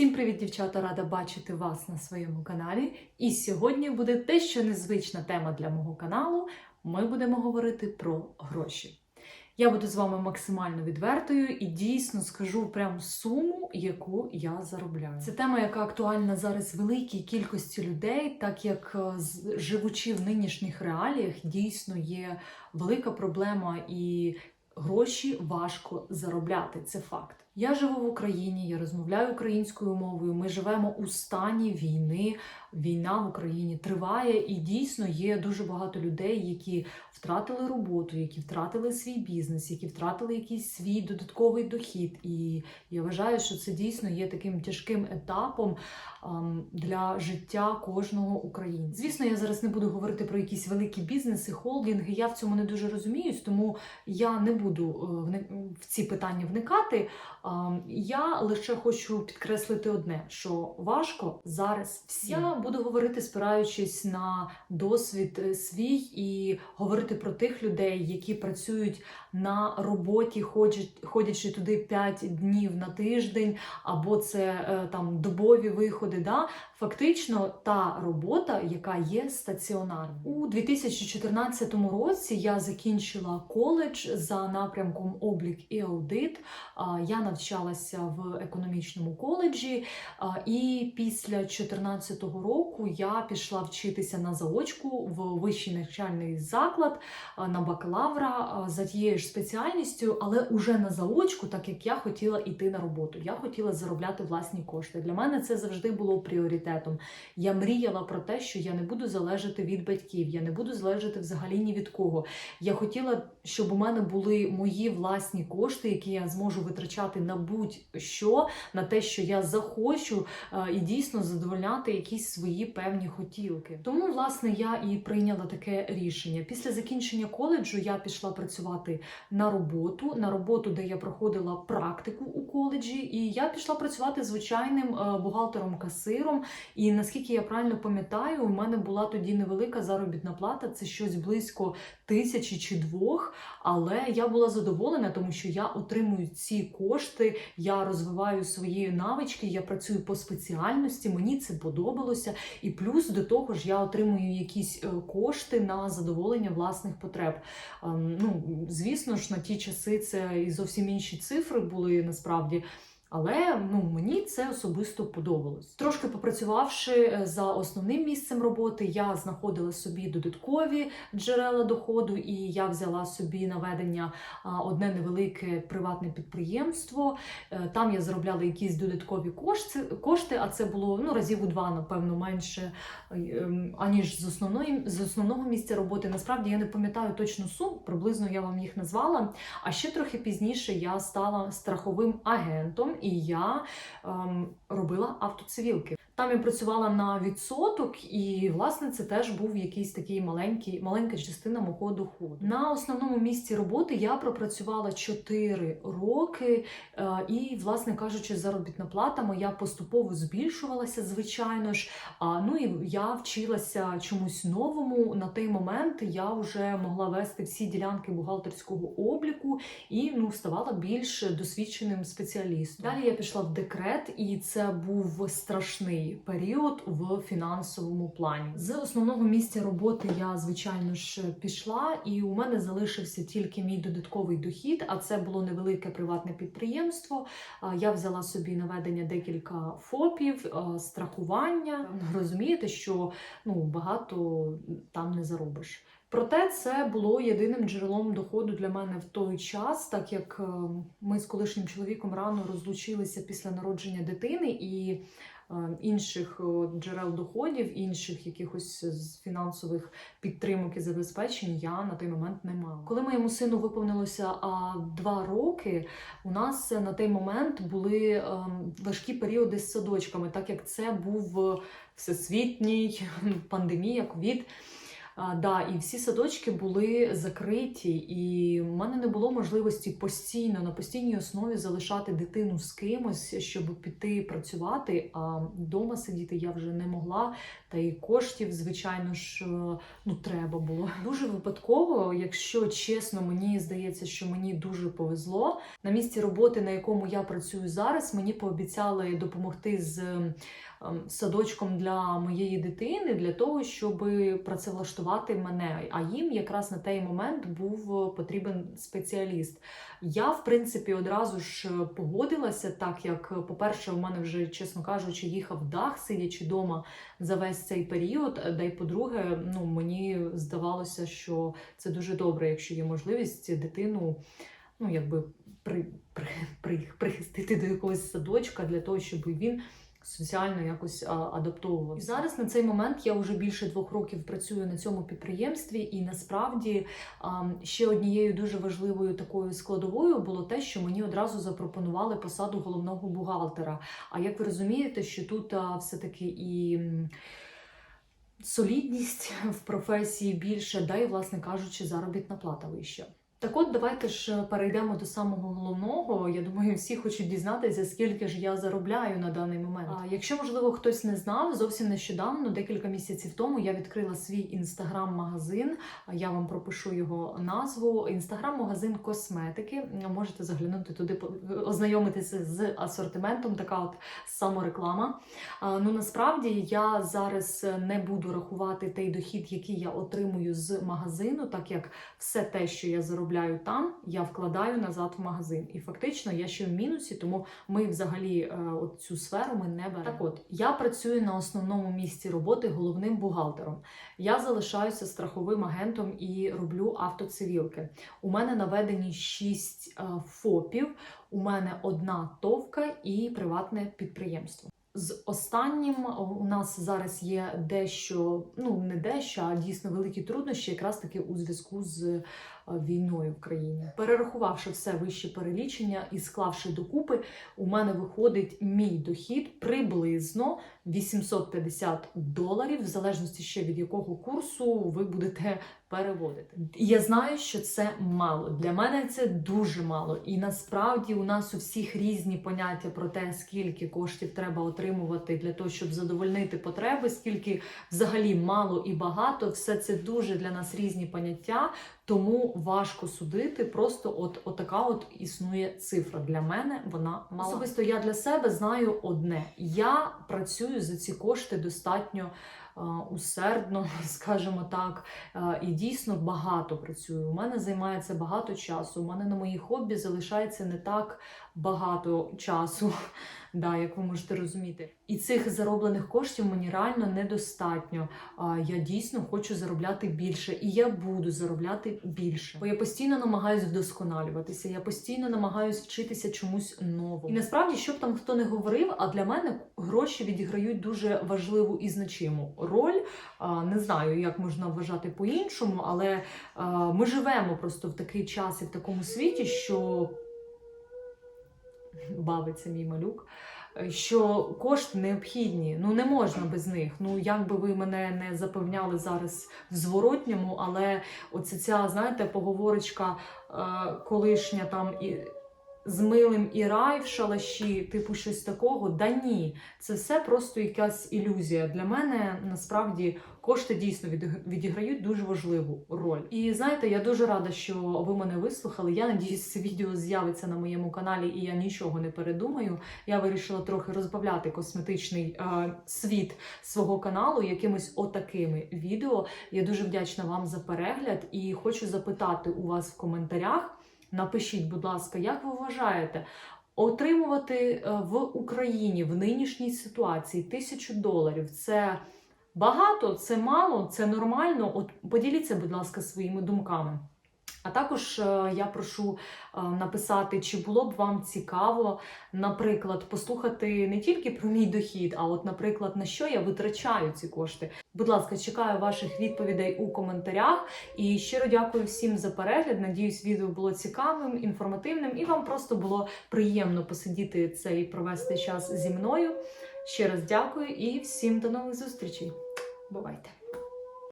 Всім привіт, дівчата! Рада бачити вас на своєму каналі. І сьогодні буде дещо незвична тема для мого каналу. Ми будемо говорити про гроші. Я буду з вами максимально відвертою і дійсно скажу прям суму, яку я заробляю. Це тема, яка актуальна зараз великій кількості людей, так як е, живучи в нинішніх реаліях, дійсно є велика проблема і гроші важко заробляти. Це факт. Я живу в Україні, я розмовляю українською мовою. Ми живемо у стані війни. Війна в Україні триває, і дійсно є дуже багато людей, які втратили роботу, які втратили свій бізнес, які втратили якийсь свій додатковий дохід. І я вважаю, що це дійсно є таким тяжким етапом для життя кожного українця. Звісно, я зараз не буду говорити про якісь великі бізнеси, холдинги. Я в цьому не дуже розуміюсь, тому я не буду е, в ці питання вникати. Я лише хочу підкреслити одне: що важко зараз всім. Буду говорити, спираючись на досвід е, свій, і говорити про тих людей, які працюють на роботі, ходячи туди 5 днів на тиждень, або це е, там добові виходи. Да? Фактично, та робота, яка є стаціонарною. У 2014 році я закінчила коледж за напрямком облік і аудит. Я навчалася в економічному коледжі, і після 2014 року я пішла вчитися на заочку в вищий навчальний заклад на бакалавра за тією ж спеціальністю, але уже на заочку, так як я хотіла йти на роботу. Я хотіла заробляти власні кошти. Для мене це завжди було пріоритетом. Я мріяла про те, що я не буду залежати від батьків, я не буду залежати взагалі ні від кого. Я хотіла, щоб у мене були мої власні кошти, які я зможу витрачати на будь-що, на те, що я захочу, е, і дійсно задовольняти якісь свої певні хотілки. Тому, власне, я і прийняла таке рішення. Після закінчення коледжу я пішла працювати на роботу, на роботу, де я проходила практику у коледжі, і я пішла працювати звичайним е, бухгалтером-касиром. І наскільки я правильно пам'ятаю, у мене була тоді невелика заробітна плата, це щось близько тисячі чи двох. Але я була задоволена, тому що я отримую ці кошти, я розвиваю свої навички, я працюю по спеціальності, мені це подобалося. І плюс до того ж я отримую якісь е, кошти на задоволення власних потреб. Ем, Ну, звісно ж, на ті часи це і зовсім інші цифри були насправді. Але ну мені це особисто подобалось. Трошки попрацювавши е, за основним місцем роботи, я знаходила собі додаткові джерела доходу, і я взяла собі на ведення одне невелике приватне підприємство. Е, Там я заробляла якісь додаткові кошти, кошти, а це було ну разів у два, напевно, менше е, аніж з основної з основного місця роботи. Насправді я не пам'ятаю точну суму, приблизно я вам їх назвала. А ще трохи пізніше я стала страховим агентом, і я ем, робила автоцивілки. Там я працювала на відсоток, і власне це теж був якийсь такий маленький, маленька частина мого доходу. На основному місці роботи я пропрацювала 4 роки, е, і, власне кажучи, заробітна плата моя поступово збільшувалася, звичайно ж. А ну і я вчилася чомусь новому. На той момент я вже могла вести всі ділянки бухгалтерського обліку і ну ставала більш досвідченим спеціалістом. Далі я пішла в декрет, і це був страшний період в фінансовому плані. З основного місця роботи я звичайно ж пішла, і у мене залишився тільки мій додатковий дохід. А це було невелике приватне підприємство. Я взяла собі на ведення декілька ФОПів, страхування. Розумієте, що ну багато там не заробиш. Проте це було єдиним джерелом доходу для мене в той час, так як е, ми з колишнім чоловіком рано розлучилися після народження дитини і е, інших е, джерел доходів, інших якихось фінансових підтримок і забезпечень я на той момент не мала. Коли моєму сину виповнилося два роки, у нас на той момент були важкі періоди з садочками, так як це був всесвітній пандемія, ковід. А, да, і всі садочки були закриті, і в мене не було можливості постійно на постійній основі залишати дитину з кимось, щоб піти працювати. А вдома сидіти я вже не могла. Та і коштів, звичайно ж, е, ну треба було. Дуже випадково, якщо чесно, мені здається, що мені дуже повезло. На місці роботи, на якому я працюю зараз, мені пообіцяли допомогти з садочком для моєї дитини для того, щоб працевлаштувати мене. А їм якраз на той момент був потрібен спеціаліст. Я, в принципі, одразу ж погодилася, так як, по-перше, у мене вже, чесно кажучи, їхав дах, сидячи вдома за весь цей період. Да й по-друге, ну мені здавалося, що це дуже добре, якщо є можливість дитину, ну якби при, при, при, прихистити до якогось садочка для того, щоб він. Соціально якось а, адаптовував. І зараз на цей момент я вже більше двох років працюю на цьому підприємстві, і насправді ще однією дуже важливою такою складовою було те, що мені одразу запропонували посаду головного бухгалтера. А як ви розумієте, що тут все-таки і. Солідність в професії більше, да і, власне кажучи, заробітна плата вища. Так от давайте ж перейдемо до самого головного. Я думаю, всі хочуть дізнатися, скільки ж я заробляю на даний момент. А якщо можливо хтось не знав, зовсім нещодавно, декілька місяців тому, я відкрила свій інстаграм-магазин. Я вам пропишу його назву. Інстаграм-магазин косметики. Можете заглянути туди, ознайомитися з асортиментом. Така от самореклама. А, Ну насправді я зараз не буду рахувати той дохід, який я отримую з магазину, так як все те, що я заробляю там, я вкладаю назад в магазин. І фактично я ще в мінусі, тому ми взагалі е, от цю сферу ми не беремо. Так от я працюю на основному місці роботи головним бухгалтером. Я залишаюся страховим агентом і роблю автоцивілки. У мене наведені 6 ФОПів, у мене одна товка і приватне підприємство. З останнім у нас зараз є дещо, ну не дещо, а дійсно великі труднощі, якраз таки у зв'язку з е, війною в країні. Перерахувавши все вище перелічення і склавши докупи, у мене виходить мій дохід приблизно 850 доларів, в залежності ще від якого курсу ви будете переводити. Я знаю, що це мало. Для мене це дуже мало. І насправді у нас у всіх різні поняття про те, скільки коштів треба отримувати для того, щоб задовольнити потреби, скільки взагалі мало і багато. Все це дуже для нас різні поняття. Тому важко судити. Просто от, от така от існує цифра. Для мене вона мала. Особисто я для себе знаю одне: я працюю за ці кошти достатньо. е, Усердно, скажімо так, Е, і дійсно багато працюю. У мене займається багато часу. У мене на мої хобі залишається не так багато часу, да, як ви можете розуміти. І цих зароблених коштів мені реально недостатньо. Я дійсно хочу заробляти більше, і я буду заробляти більше. Бо я постійно намагаюся вдосконалюватися, я постійно намагаюся вчитися чомусь новому. І насправді, що б там хто не говорив, а для мене гроші відіграють дуже важливу і значиму роль. Не знаю, як можна вважати по-іншому, але ми живемо просто в такий час і в такому світі, що бавиться мій малюк. Що кошти необхідні, ну не можна без них. Ну як би ви мене не запевняли зараз в зворотньому, але оце ця, знаєте, поговорочка е, колишня там і з милим і рай в шалаші, типу щось такого. Да ні, це все просто якась ілюзія. Для мене насправді кошти дійсно відіграють дуже важливу роль. І знаєте, я дуже рада, що ви мене вислухали. Я надіюсь, це відео з'явиться на моєму каналі, і я нічого не передумаю. Я вирішила трохи розбавляти косметичний е, світ свого каналу якимись отакими відео. Я дуже вдячна вам за перегляд і хочу запитати у вас в коментарях. Напишіть, будь ласка, як ви вважаєте, отримувати е, в Україні в нинішній ситуації тисячу доларів це багато, це мало, це нормально? От поділіться, будь ласка, своїми думками. А також е, я прошу е, написати, чи було б вам цікаво, наприклад, послухати не тільки про мій дохід, а от, наприклад, на що я витрачаю ці кошти. Будь ласка, чекаю ваших відповідей у коментарях. І щиро дякую всім за перегляд. Надіюсь, відео було цікавим, інформативним і вам просто було приємно посидіти це і провести час зі мною. Ще раз дякую і всім до нових зустрічей. Бувайте!